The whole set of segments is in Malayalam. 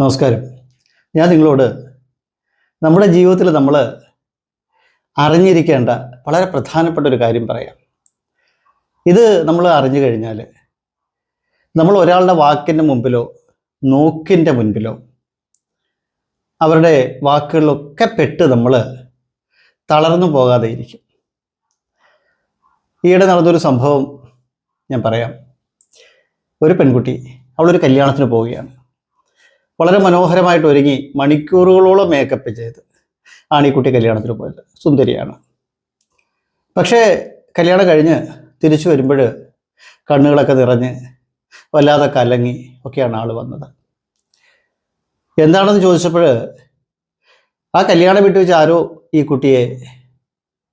നമസ്കാരം. ഞാൻ നിങ്ങളോട് നമ്മുടെ ജീവിതത്തിൽ നമ്മൾ അറിഞ്ഞിരിക്കേണ്ട വളരെ പ്രധാനപ്പെട്ട ഒരു കാര്യം പറയാം. ഇത് നമ്മൾ അറിഞ്ഞു കഴിഞ്ഞാൽ നമ്മൾ ഒരാളുടെ വാക്കിന്റെ മുമ്പിലോ നോക്കിന്റെ മുൻപിലോ അവരുടെ വാക്കുകളിലൊക്കെ പെട്ട് നമ്മൾ തളർന്നു പോകാതെ ഇരിക്കും. ഈയിടെ നടന്നൊരു സംഭവം ഞാൻ പറയാം. ഒരു പെൺകുട്ടി അവളൊരു കല്യാണത്തിന് പോവുകയാണ്. വളരെ മനോഹരമായിട്ട് ഒരുങ്ങി മണിക്കൂറുകളോളം മേക്കപ്പ് ചെയ്ത്. ആണ് ഈ കുട്ടി കല്യാണത്തിന് പോയത്. സുന്ദരിയാണ്. പക്ഷേ കല്യാണം കഴിഞ്ഞ് തിരിച്ചു വരുമ്പോൾ കണ്ണുകളൊക്കെ നിറഞ്ഞ് വല്ലാതെ കലങ്ങി ഒക്കെയാണ് ആൾ വന്നത്. എന്താണെന്ന് ചോദിച്ചപ്പോൾ ആ കല്യാണം വിട്ടു വെച്ച് ആരോ ഈ കുട്ടിയെ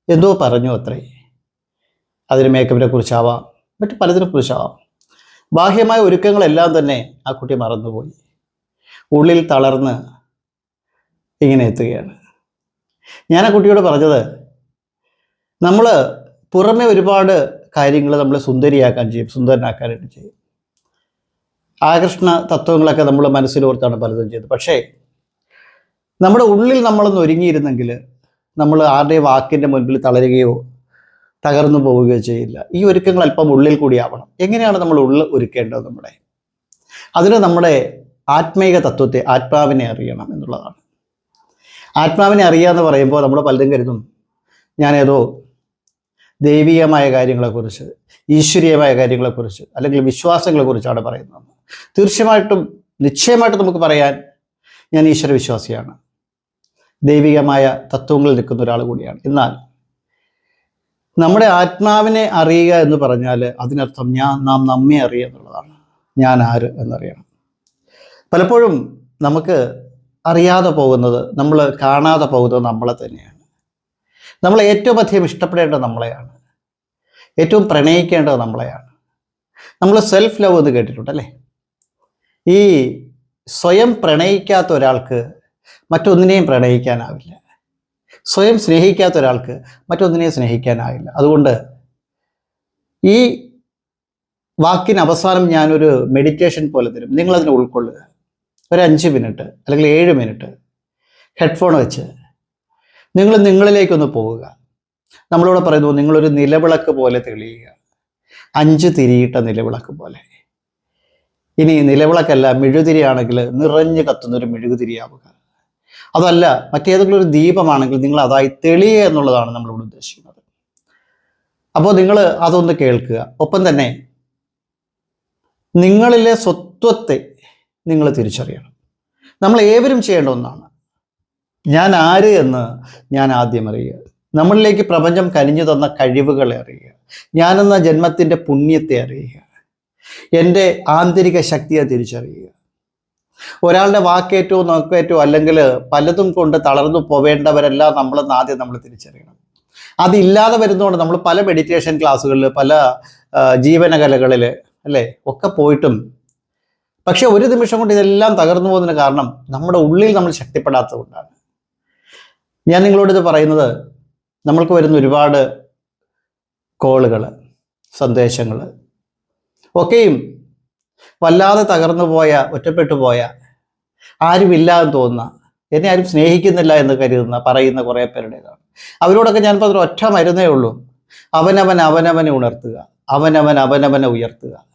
എന്തോ പറഞ്ഞു അത്രേ. അതിന് മേക്കപ്പിനെ കുറിച്ചാവാം മറ്റു പലതിനെ കുറിച്ചാവാം. ബാഹ്യമായ ഒരുക്കങ്ങളെല്ലാം തന്നെ ആ കുട്ടി മറന്നുപോയി. ഉള്ളിൽ തളർന്ന് ഇങ്ങനെ എത്തുകയാണ്. ഞാൻ ആ കുട്ടിയോട് പറഞ്ഞത് നമ്മൾ പുറമെ ഒരുപാട് കാര്യങ്ങൾ നമ്മൾ സുന്ദരിയാക്കാൻ ചെയ്യും സുന്ദരനാക്കാനായിട്ട് ചെയ്യും. ആകർഷണ തത്വങ്ങളൊക്കെ നമ്മൾ മനസ്സിലോർത്താണ് പലതും ചെയ്തത്. പക്ഷേ നമ്മുടെ ഉള്ളിൽ നമ്മളൊന്ന് ഒരുങ്ങിയിരുന്നെങ്കിൽ നമ്മൾ ആരുടെയും വാക്കിന്റെ മുൻപിൽ തളരുകയോ തകർന്നു പോവുകയോ ചെയ്യില്ല. ഈ ഒരുക്കങ്ങൾ അല്പം ഉള്ളിൽ കൂടി ആവണം. എങ്ങനെയാണ് നമ്മൾ ഉള്ളിൽ ഒരുക്കേണ്ടത് നമ്മുടെ? അതിന് നമ്മുടെ ആത്മീക തത്വത്തെ ആത്മാവിനെ അറിയണം എന്നുള്ളതാണ്. ആത്മാവിനെ അറിയുക എന്ന് പറയുമ്പോൾ നമ്മൾ പലതും കരുതും ഞാനേതോ ദൈവീയമായ കാര്യങ്ങളെക്കുറിച്ച് ഈശ്വരീയമായ കാര്യങ്ങളെക്കുറിച്ച് അല്ലെങ്കിൽ വിശ്വാസങ്ങളെക്കുറിച്ചാണ് പറയുന്നത്. തീർച്ചയായിട്ടും നിശ്ചയമായിട്ടും നമുക്ക് പറയാൻ ഞാൻ ഈശ്വര വിശ്വാസിയാണ് ദൈവികമായ തത്വങ്ങളിൽ നിൽക്കുന്ന ഒരാൾ കൂടിയാണ്. എന്നാൽ നമ്മുടെ ആത്മാവിനെ അറിയുക എന്ന് പറഞ്ഞാൽ അതിനർത്ഥം ഞാൻ നാം നമ്മെ അറിയുക എന്നുള്ളതാണ്. ഞാൻ ആര് എന്നറിയണം. പലപ്പോഴും നമുക്ക് അറിയാതെ പോകുന്നത് നമ്മൾ കാണാതെ പോകുന്നത് നമ്മളെ തന്നെയാണ്. നമ്മൾ ഏറ്റവും അധികം ഇഷ്ടപ്പെടേണ്ടത് നമ്മളെയാണ്. ഏറ്റവും പ്രണയിക്കേണ്ടത് നമ്മളെയാണ്. നമ്മൾ സെൽഫ് ലവ് എന്ന് കേട്ടിട്ടുണ്ട് അല്ലേ? ഈ സ്വയം പ്രണയിക്കാത്ത ഒരാൾക്ക് മറ്റൊന്നിനെയും പ്രണയിക്കാനാവില്ല. സ്വയം സ്നേഹിക്കാത്ത ഒരാൾക്ക് മറ്റൊന്നിനെയും സ്നേഹിക്കാനാവില്ല. അതുകൊണ്ട് ഈ വാക്കിന് അവസാനം ഞാനൊരു മെഡിറ്റേഷൻ പോലെ തരും. നിങ്ങളതിനെ ഉൾക്കൊള്ളുക. ഒരു അഞ്ച് മിനിറ്റ് അല്ലെങ്കിൽ ഏഴ് മിനിറ്റ് ഹെഡ്ഫോൺ വെച്ച് നിങ്ങൾ നിങ്ങളിലേക്കൊന്ന് പോവുക. നമ്മളിവിടെ പറയുന്നു നിങ്ങളൊരു നിലവിളക്ക് പോലെ തെളിയുക. അഞ്ച് തിരിയിട്ട നിലവിളക്ക് പോലെ. ഇനി നിലവിളക്കല്ല മെഴുകുതിരിയാണെങ്കിൽ നിറഞ്ഞു കത്തുന്നൊരു മെഴുകുതിരിയാവുക. അതല്ല മറ്റേതെങ്കിലും ഒരു ദീപമാണെങ്കിൽ നിങ്ങൾ അതായി തെളിയുക എന്നുള്ളതാണ് നമ്മളിവിടെ ഉദ്ദേശിക്കുന്നത്. അപ്പോൾ നിങ്ങൾ അതൊന്ന് കേൾക്കുക. ഒപ്പം തന്നെ നിങ്ങളിലെ സ്വത്വത്തെ നിങ്ങൾ തിരിച്ചറിയണം. നമ്മൾ ഏവരും ചെയ്യേണ്ട ഒന്നാണ്. ഞാൻ ആര് എന്ന് ഞാൻ ആദ്യം അറിയുക. നമ്മളിലേക്ക് പ്രപഞ്ചം കനിഞ്ഞു തന്ന കഴിവുകളെ അറിയുക. ഞാനെന്ന ജന്മത്തിന്റെ പുണ്യത്തെ അറിയുക. എന്റെ ആന്തരിക ശക്തിയെ തിരിച്ചറിയുക. ഒരാളുടെ വാക്കേറ്റോ നോക്കേറ്റോ അല്ലെങ്കിൽ പലതും കൊണ്ട് തളർന്നു പോവേണ്ടവരെല്ലാം നമ്മൾ ആദ്യം നമ്മൾ തിരിച്ചറിയണം. അതില്ലാതെ വരുന്നതുകൊണ്ട് നമ്മൾ പല മെഡിറ്റേഷൻ ക്ലാസ്സുകളിൽ പല ജീവനകലകളിൽ അല്ലേ? ഒക്കെ പോയിട്ടും പക്ഷെ ഒരു നിമിഷം കൊണ്ട് ഇതെല്ലാം തകർന്നു പോകുന്നതിന് കാരണം നമ്മുടെ ഉള്ളിൽ നമ്മൾ ശക്തിപ്പെടാത്തത് കൊണ്ടാണ് ഞാൻ നിങ്ങളോട് ഇത് പറയുന്നത് നമ്മൾക്ക് വരുന്ന ഒരുപാട് കോളുകൾ സന്ദേശങ്ങൾ ഒക്കെയും വല്ലാതെ തകർന്നു പോയ ഒറ്റപ്പെട്ടു പോയ ആരുമില്ല എന്ന് തോന്നുന്ന എന്നെ ആരും സ്നേഹിക്കുന്നില്ല എന്ന് കരുതുന്ന പറയുന്ന കുറേ പേരുടേതാണ്. അവരോടൊക്കെ ഞാനിപ്പോൾ അതൊരു ഒറ്റ മരുന്നേ ഉള്ളൂ. അവനവൻ അവനവനെ ഉണർത്തുക. അവനവൻ അവനവനെ ഉയർത്തുക.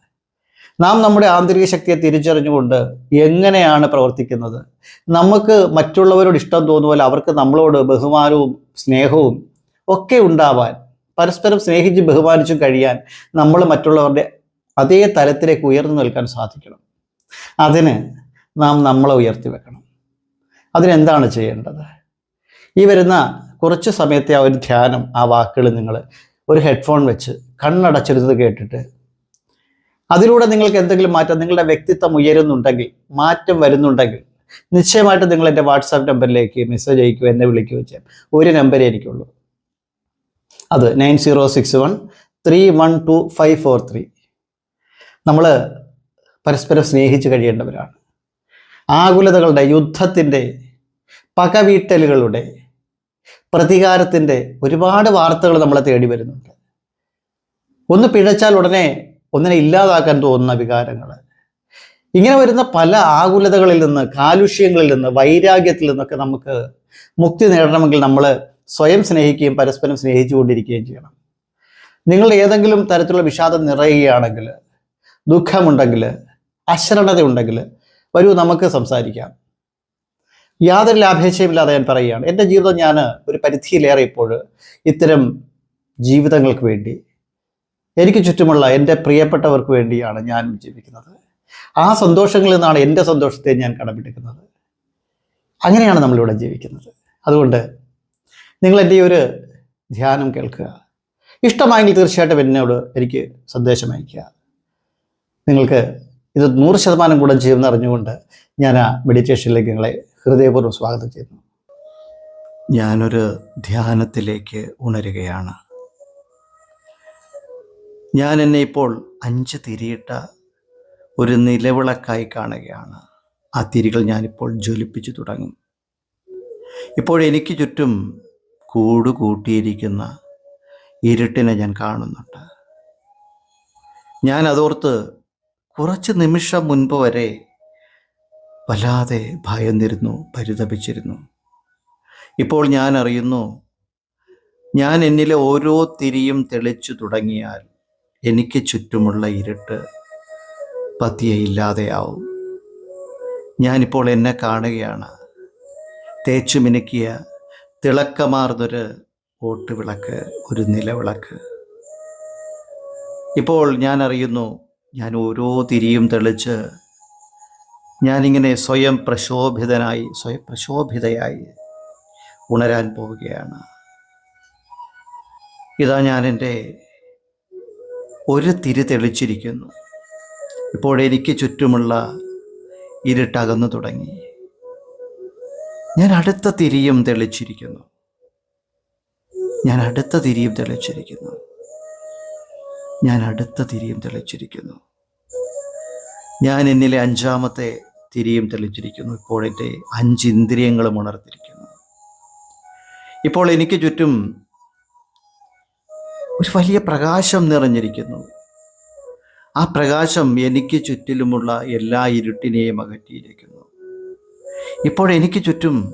നാം നമ്മുടെ ആന്തരിക ശക്തിയെ തിരിച്ചറിഞ്ഞുകൊണ്ട് എങ്ങനെയാണ് പ്രവർത്തിക്കുന്നത്? നമുക്ക് മറ്റുള്ളവരോട് ഇഷ്ടം തോന്നുപോലെ അവർക്ക് നമ്മളോട് ബഹുമാനവും സ്നേഹവും ഒക്കെ ഉണ്ടാവാൻ പരസ്പരം സ്നേഹിച്ച് ബഹുമാനിച്ചും കഴിയാൻ നമ്മൾ മറ്റുള്ളവരുടെ അതേ തലത്തിലേക്ക് ഉയർന്നു നിൽക്കാൻ സാധിക്കണം. അതിന് നാം നമ്മളെ ഉയർത്തി വെക്കണം. അതിനെന്താണ് ചെയ്യേണ്ടത്? ഈ വരുന്ന കുറച്ച് സമയത്തെ ആ ഒരു ധ്യാനം ആ വാക്കുകൾ നിങ്ങൾ ഒരു ഹെഡ്ഫോൺ വെച്ച് കണ്ണടച്ചിരുന്നത് കേട്ടിട്ട് അതിലൂടെ നിങ്ങൾക്ക് എന്തെങ്കിലും മാറ്റം നിങ്ങളുടെ വ്യക്തിത്വം ഉയരുന്നുണ്ടെങ്കിൽ മാറ്റം വരുന്നുണ്ടെങ്കിൽ നിശ്ചയമായിട്ടും നിങ്ങൾ എന്റെ വാട്സാപ്പ് നമ്പറിലേക്ക് മെസ്സേജ് അയക്കുകയോ എന്നെ വിളിക്കുകയോ ചെയ്യാം. ഒരു നമ്പരേ എനിക്കുള്ളൂ. അത് nine zero six one three one two five four three. നമ്മൾ പരസ്പരം സ്നേഹിച്ച് കഴിയേണ്ടവരാണ്. ആകുലതകളുടെ യുദ്ധത്തിന്റെ പകവീട്ടലുകളുടെ പ്രതികാരത്തിന്റെ ഒരുപാട് വാർത്തകൾ നമ്മളെ തേടി വരുന്നുണ്ട്. ഒന്ന് പിഴച്ചാൽ ഉടനെ ഒന്നിനെ ഇല്ലാതാക്കാൻ തോന്നുന്ന വികാരങ്ങൾ ഇങ്ങനെ വരുന്ന പല ആകുലതകളിൽ നിന്ന് കാലുഷ്യങ്ങളിൽ നിന്ന് വൈരാഗ്യത്തിൽ നിന്നൊക്കെ നമുക്ക് മുക്തി നേടണമെങ്കിൽ നമ്മൾ സ്വയം സ്നേഹിക്കുകയും പരസ്പരം സ്നേഹിച്ചുകൊണ്ടിരിക്കുകയും ചെയ്യണം. നിങ്ങൾ ഏതെങ്കിലും തരത്തിലുള്ള വിഷാദം നിറയുകയാണെങ്കിൽ ദുഃഖമുണ്ടെങ്കിൽ അശരണത ഉണ്ടെങ്കിൽ വരൂ നമുക്ക് സംസാരിക്കാം. യാതൊരു ലാഭേച്ഛയുമില്ലാതെ ഞാൻ പറയുകയാണ്. എന്റെ ജീവിതം ഞാൻ ഒരു പരിധിയിലേറെ ഇപ്പോൾ ഇത്തരം ജീവിതങ്ങൾക്ക് വേണ്ടി എനിക്ക് ചുറ്റുമുള്ള എന്റെ പ്രിയപ്പെട്ടവർക്ക് വേണ്ടിയാണ് ഞാൻ ജീവിക്കുന്നത്. ആ സന്തോഷങ്ങളിൽ നിന്നാണ് എന്റെ സന്തോഷത്തെ ഞാൻ കടമെടുക്കുന്നത്. അങ്ങനെയാണ് നമ്മളിവിടെ ജീവിക്കുന്നത്. അതുകൊണ്ട് നിങ്ങൾ എന്റെ ഒരു ധ്യാനം കേൾക്കുക. ഇഷ്ടമായെങ്കിൽ തീർച്ചയായിട്ടും എന്നോട് എനിക്ക് സന്ദേശം അയക്കുക നിങ്ങൾക്ക് ഇത് നൂറ് ശതമാനം ഗുണം ചെയ്യുമെന്ന് അറിഞ്ഞുകൊണ്ട് ഞാൻ ആ മെഡിറ്റേഷനിലേക്ക് നിങ്ങളെ ഹൃദയപൂർവം സ്വാഗതം ചെയ്യുന്നു. ഞാനൊരു ധ്യാനത്തിലേക്ക് ഉണരുകയാണ്. ഞാൻ എന്നെ ഇപ്പോൾ അഞ്ച് തിരിയിട്ട ഒരു നിലവിളക്കായി കാണുകയാണ്. ആ തിരികൾ ഞാനിപ്പോൾ ജ്വലിപ്പിച്ചു തുടങ്ങും. ഇപ്പോൾ എനിക്ക് ചുറ്റും കൂട് കൂട്ടിയിരിക്കുന്ന ഇരുട്ടിനെ ഞാൻ കാണുന്നുണ്ട്. ഞാൻ അതോർത്ത് കുറച്ച് നിമിഷം മുൻപ് വരെ വല്ലാതെ ഭയന്നിരുന്നു പരിതപിച്ചിരുന്നു. ഇപ്പോൾ ഞാൻ അറിയുന്നു ഞാൻ എന്നിലെ ഓരോ തിരിയും തെളിച്ചു തുടങ്ങിയാൽ എനിക്ക് ചുറ്റുമുള്ള ഇരുട്ട് പതിയെ ഇല്ലാതെയാവും ഞാനിപ്പോൾ എന്നെ കാണുകയാണ്. തേച്ചു മിനുക്കിയ തിളക്കമാർന്നൊരു ഓട്ടുവിളക്ക് ഒരു നിലവിളക്ക്. ഇപ്പോൾ ഞാൻ അറിയുന്നു ഞാൻ ഓരോ തിരിയും തെളിച്ച് ഞാനിങ്ങനെ സ്വയം പ്രശോഭിതനായി സ്വയം പ്രശോഭിതയായി ഉണരാൻ പോവുകയാണ്. ഇതാ ഞാൻ എന്റെ ഒരു തിരി തെളിച്ചിരിക്കുന്നു. ഇപ്പോൾ എനിക്ക് ചുറ്റുമുള്ള ഇരുട്ടകന്നു തുടങ്ങി. ഞാൻ അടുത്ത തിരിയും തെളിച്ചിരിക്കുന്നു. ഞാൻ അടുത്ത തിരിയും തെളിച്ചിരിക്കുന്നു. ഞാൻ അടുത്ത തിരിയും തെളിച്ചിരിക്കുന്നു. ഞാൻ എന്നിലെ അഞ്ചാമത്തെ തിരിയും തെളിച്ചിരിക്കുന്നു. ഇപ്പോൾ എന്റെ അഞ്ച് ഉണർത്തിരിക്കുന്നു ഇപ്പോൾ എനിക്ക് ചുറ്റും ഒരു വലിയ പ്രകാശം നിറഞ്ഞിരിക്കുന്നു. ആ പ്രകാശം എനിക്ക് ചുറ്റിലുമുള്ള എല്ലാ ഇരുട്ടിനെയും അകറ്റിയിരിക്കുന്നു. ഇപ്പോൾ എനിക്ക് ചുറ്റും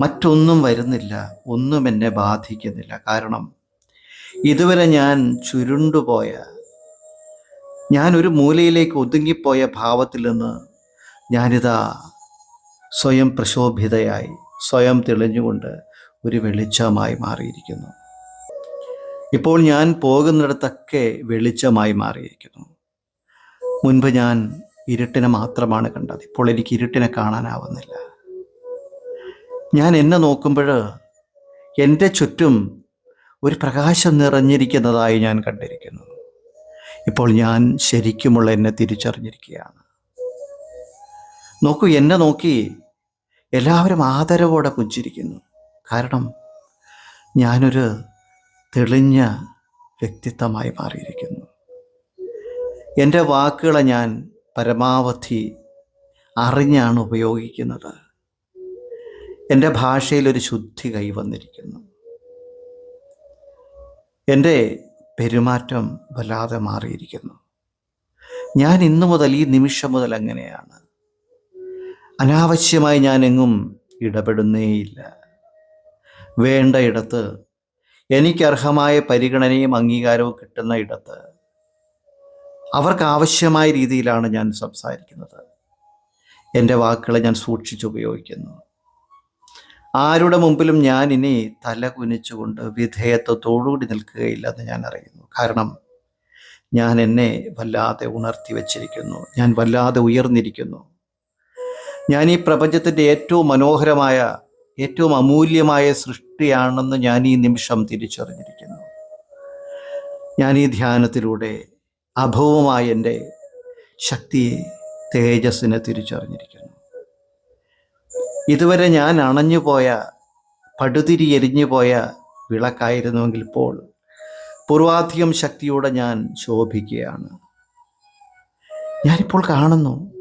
മറ്റൊന്നും വരുന്നില്ല ഒന്നും എന്നെ ബാധിക്കുന്നില്ല. കാരണം ഇതുവരെ ഞാൻ ചുരുണ്ടുപോയ ഞാൻ ഒരു മൂലയിലേക്ക് ഒതുങ്ങിപ്പോയ ഭാവത്തിൽ നിന്ന് ഞാനിതാ സ്വയം പ്രശോഭിതയായി സ്വയം തെളിഞ്ഞുകൊണ്ട് ഒരു വെളിച്ചമായി മാറിയിരിക്കുന്നു. ഇപ്പോൾ ഞാൻ പോകുന്നിടത്തൊക്കെ വെളിച്ചമായി മാറിയിരിക്കുന്നു. മുൻപ് ഞാൻ ഇരുട്ടിനെ മാത്രമാണ് കണ്ടത്. ഇപ്പോൾ എനിക്ക് ഇരുട്ടിനെ കാണാനാവുന്നില്ല. ഞാൻ എന്നെ നോക്കുമ്പോൾ എന്റെ ചുറ്റും ഒരു പ്രകാശം നിറഞ്ഞിരിക്കുന്നതായി ഞാൻ കണ്ടിരിക്കുന്നു. ഇപ്പോൾ ഞാൻ ശരിക്കുമുള്ള എന്നെ തിരിച്ചറിഞ്ഞിരിക്കുകയാണ്. നോക്കൂ എന്നെ നോക്കി എല്ലാവരും ആദരവോടെ പുഞ്ചിരിക്കുന്നു. കാരണം ഞാനൊരു തെളിഞ്ഞ വ്യക്തിത്വമായി മാറിയിരിക്കുന്നു. എന്റെ വാക്കുകളെ ഞാൻ പരമാവധി അറിഞ്ഞാണ് ഉപയോഗിക്കുന്നത്. എന്റെ ഭാഷയിൽ ഒരു ശുദ്ധി കൈവന്നിരിക്കുന്നു. എന്റെ പെരുമാറ്റം വല്ലാതെ മാറിയിരിക്കുന്നു. ഞാൻ ഇന്നു മുതൽ ഈ നിമിഷം മുതൽ അങ്ങനെയാണ്. അനാവശ്യമായി ഞാൻ എങ്ങും ഇടപെടുന്നേയില്ല. വേണ്ട ഇടത്ത് എനിക്ക് അർഹമായ പരിഗണനയും അംഗീകാരവും കിട്ടുന്ന ഇടത്ത് അവർക്ക് ആവശ്യമായ രീതിയിലാണ് ഞാൻ സംസാരിക്കുന്നത്. എന്റെ വാക്കുകളെ ഞാൻ സൂക്ഷിച്ച് ഉപയോഗിക്കുന്നു. ആരുടെ മുമ്പിലും ഞാൻ ഇനി തല കുനിച്ചുകൊണ്ട് വിധേയത്വത്തോടുകൂടി നിൽക്കുകയില്ലെന്ന് ഞാൻ അറിയുന്നു. കാരണം ഞാൻ എന്നെ വല്ലാതെ ഉണർത്തി വച്ചിരിക്കുന്നു. ഞാൻ വല്ലാതെ ഉയർന്നിരിക്കുന്നു. ഞാൻ ഈ പ്രപഞ്ചത്തിന്റെ ഏറ്റവും മനോഹരമായ ഏറ്റവും അമൂല്യമായ സൃഷ്ടിയാണെന്ന് ഞാൻ ഈ നിമിഷം തിരിച്ചറിഞ്ഞിരിക്കുന്നു. ഞാൻ ഈ ധ്യാനത്തിലൂടെ അഭവമായ എന്റെ ശക്തിയെ തേജസ്സിനെ തിരിച്ചറിഞ്ഞിരിക്കുന്നു. ഇതുവരെ ഞാൻ അണഞ്ഞുപോയ പടുതിരി എരിഞ്ഞു പോയ വിളക്കായിരുന്നുവെങ്കിൽ ഇപ്പോൾ പൂർവാധികം ശക്തിയോടെ ഞാൻ ശോഭിക്കുകയാണ്. ഞാനിപ്പോൾ കാണുന്നു.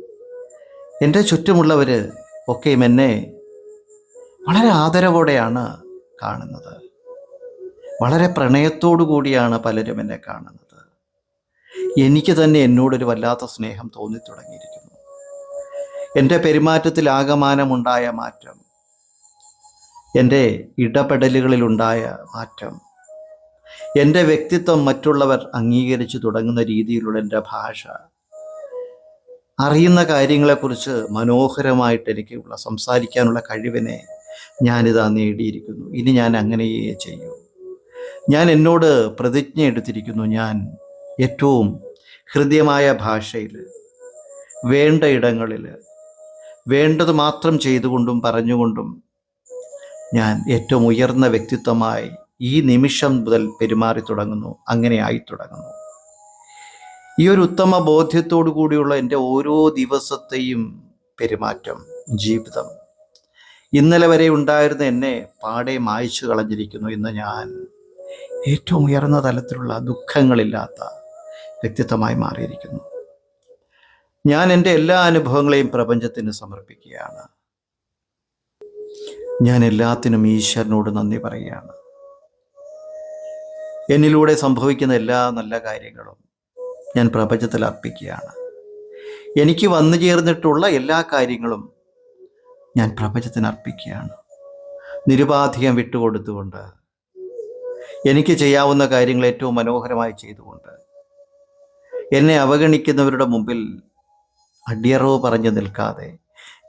എന്റെ ചുറ്റുമുള്ളവർ ഒക്കെയും എന്നെ വളരെ ആദരവോടെയാണ് കാണുന്നത്. വളരെ പ്രണയത്തോടു കൂടിയാണ് പലരും എന്നെ കാണുന്നത്. എനിക്ക് തന്നെ എന്നോടൊരു വല്ലാത്ത സ്നേഹം തോന്നി തുടങ്ങിയിരിക്കുന്നു എന്റെ പെരുമാറ്റത്തിൽ ആകമാനമുണ്ടായ മാറ്റം എന്റെ ഇടപെടലുകളിലുണ്ടായ മാറ്റം എന്റെ വ്യക്തിത്വം മറ്റുള്ളവർ അംഗീകരിച്ചു തുടങ്ങുന്ന രീതിയിലുള്ള എന്റെ ഭാഷ അറിയുന്ന കാര്യങ്ങളെക്കുറിച്ച് മനോഹരമായിട്ട് എനിക്കുള്ള സംസാരിക്കാനുള്ള കഴിവിനെ ഞാനിതാ നേടിയിരിക്കുന്നു. ഇനി ഞാൻ അങ്ങനെയേ ചെയ്യൂ. ഞാൻ എന്നോട് പ്രതിജ്ഞ എടുത്തിരിക്കുന്നു ഞാൻ ഏറ്റവും ഹൃദ്യമായ ഭാഷയിൽ വേണ്ട ഇടങ്ങളിൽ വേണ്ടത് മാത്രം ചെയ്തുകൊണ്ടും പറഞ്ഞുകൊണ്ടും ഞാൻ ഏറ്റവും ഉയർന്ന വ്യക്തിത്വമായി ഈ നിമിഷം മുതൽ പെരുമാറി തുടങ്ങുന്നു അങ്ങനെ ആയി തുടങ്ങുന്നു. ഈ ഒരു ഉത്തമ ബോധ്യത്തോടു കൂടിയുള്ള എന്റെ ഓരോ ദിവസത്തെയും പെരുമാറ്റം ജീവിതം ഇന്നലെ വരെ ഉണ്ടായിരുന്ന എന്നെ പാടെ മായ്ച്ചു കളഞ്ഞിരിക്കുന്നു ഇന്ന് ഞാൻ ഏറ്റവും ഉയർന്ന തലത്തിലുള്ള ദുഃഖങ്ങളില്ലാത്ത വ്യക്തിത്വമായി മാറിയിരിക്കുന്നു. ഞാൻ എന്റെ എല്ലാ അനുഭവങ്ങളെയും പ്രപഞ്ചത്തിന് സമർപ്പിക്കുകയാണ്. ഞാൻ എല്ലാത്തിനും ഈശ്വരനോട് നന്ദി പറയുകയാണ്. എന്നിലൂടെ സംഭവിക്കുന്ന എല്ലാ നല്ല കാര്യങ്ങളും ഞാൻ പ്രപഞ്ചത്തിൽ അർപ്പിക്കുകയാണ്. എനിക്ക് വന്നു ചേർന്നിട്ടുള്ള എല്ലാ കാര്യങ്ങളും ഞാൻ പ്രപഞ്ചത്തിന് അർപ്പിക്കുകയാണ്. നിരുപാധികം വിട്ടുകൊടുത്തുകൊണ്ട് എനിക്ക് ചെയ്യാവുന്ന കാര്യങ്ങൾ ഏറ്റവും മനോഹരമായി ചെയ്തുകൊണ്ട് എന്നെ അവഗണിക്കുന്നവരുടെ മുമ്പിൽ അടിയറവ് പറഞ്ഞു നിൽക്കാതെ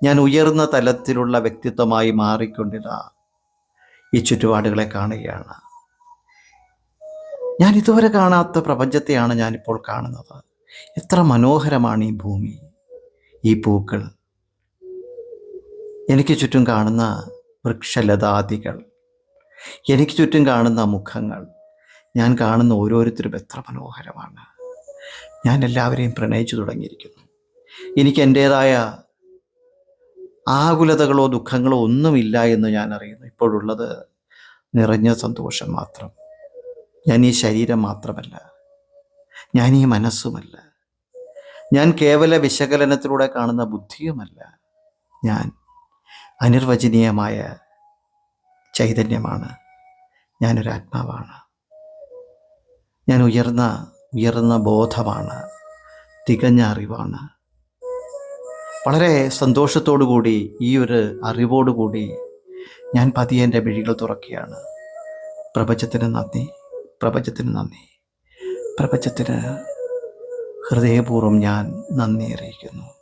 ഞാൻ ഉയർന്ന തലത്തിലുള്ള വ്യക്തിത്വമായി മാറിക്കൊണ്ടിതാ ഈ ചുറ്റുപാടുകളെ കാണുകയാണ്. ഞാൻ ഇതുവരെ കാണാത്ത പ്രപഞ്ചത്തെയാണ് ഞാനിപ്പോൾ കാണുന്നത്. എത്ര മനോഹരമാണ് ഈ ഭൂമി ഈ പൂക്കൾ. എനിക്ക് ചുറ്റും കാണുന്ന വൃക്ഷലതാദികൾ എനിക്ക് ചുറ്റും കാണുന്ന മുഖങ്ങൾ ഞാൻ കാണുന്ന ഓരോരുത്തരും എത്ര മനോഹരമാണ്. ഞാൻ എല്ലാവരെയും പ്രണയിച്ചു തുടങ്ങിയിരിക്കുന്നു. എനിക്ക് എന്റേതായ ആകുലതകളോ ദുഃഖങ്ങളോ ഒന്നുമില്ല എന്ന് ഞാൻ അറിയുന്നു. ഇപ്പോഴുള്ളത് നിറഞ്ഞ സന്തോഷം മാത്രം. ഞാൻ ഈ ശരീരം മാത്രമല്ല ഞാൻ ഈ മനസ്സുമല്ല ഞാൻ കേവല വിശകലനത്തിലൂടെ കാണുന്ന ബുദ്ധിയുമല്ല ഞാൻ അനിർവചനീയമായ ചൈതന്യമാണ്. ഞാനൊരു ആത്മാവാണ്. ഞാൻ ഉയർന്ന ഉയർന്ന ബോധമാണ്. തികഞ്ഞ അറിവാണ്. വളരെ കൂടി ഈ ഒരു അറിവോടുകൂടി ഞാൻ പതിയെ എന്റെ മിഴികൾ തുറക്കുകയാണ്. പ്രപഞ്ചത്തിന് നന്ദി പ്രപഞ്ചത്തിന് നന്ദി. പ്രപഞ്ചത്തിന് ഹൃദയപൂർവം ഞാൻ നന്ദി അറിയിക്കുന്നു.